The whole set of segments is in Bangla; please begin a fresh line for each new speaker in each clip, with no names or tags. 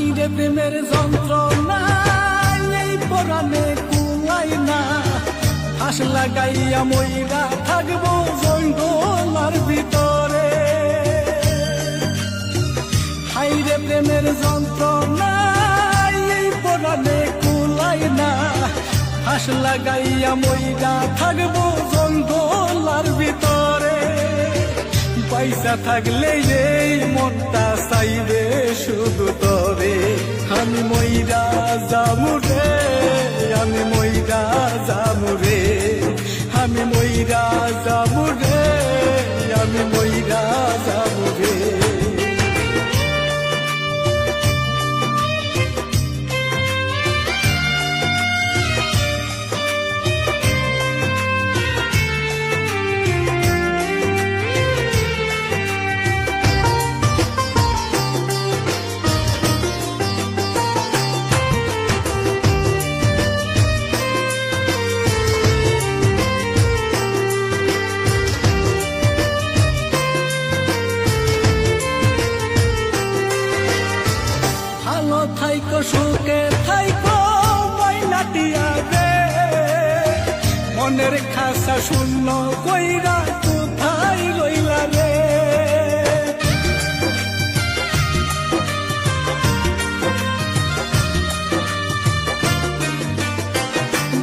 হাইরে প্রেমের যন্ত্রণা, এই পরাণে কুলাই না। হাস লাগাইয়া মইরা থাকব জঙ্গলার ভিতরে। হাইরে প্রেমের যন্ত্রণা, এই পরাণে কুলাই না। হাস লাগাইয়া মইরা থাকব জঙ্গলার ভিতরে। পয়সা থাকলে এই মনটা চাইবে শুধু তরে। আমি মইরা যামু রে, আমি মইরা যামু রে। আমি মইরা যামু রে, আমি মইরা যামু থাইকো, সুখে থাইকো, ময়নাটিয়া রে। মনের খাসা শূন্য কইরা কোথায় রইলা রে?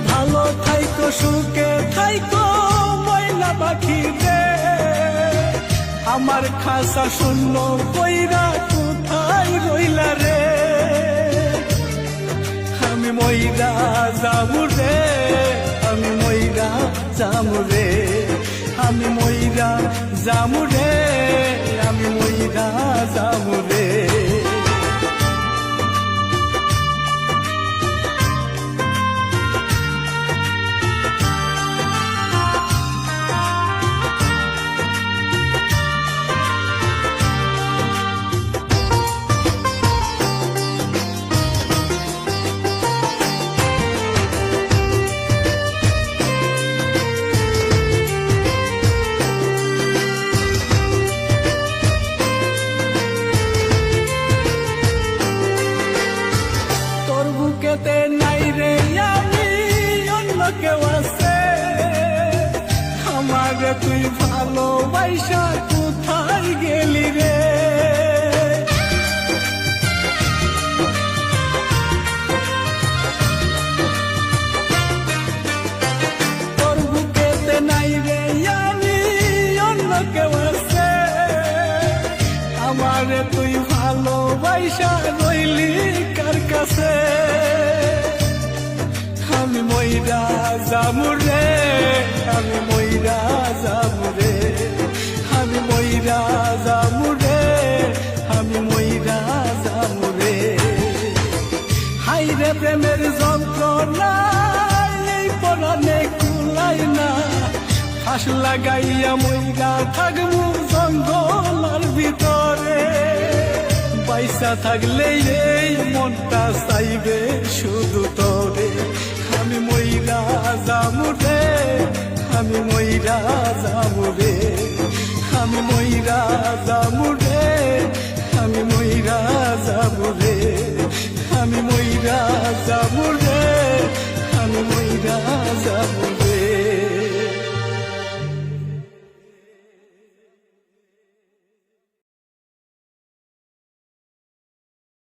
ভালো থাইকো, সুখে থাইকো, ময়না পাখি রে। আমার খাসা শূন্য কইরা কোথায় রইলা রে? মইরা যামু আমি মইরা যামু রে আমি মইরা যামু রে আমি মইরা যামু বুকেতে নাই রে আমি, অন্য কেউ আছে। আমার তুই ভালোবাসা কোথায় গেলি রে? তুই ভালোবাসা রইলি মইরা যামু রে আমি মইরা যামু রে আমি মইরা যামু রে আমি মইরা যামু রে হাইরে প্রেমের যন্ত্রণা পরাণে কুলাই না। ফাঁস লাগাইয়া মইরা থাকব জঙ্গলার ভিতরে। পয়সা থাকলে এই মইরা যামু রে, আমি মইরা যামু রে, আমি মইরা যামু রে, আমি মইরা যামু রে, আমি মইরা যামু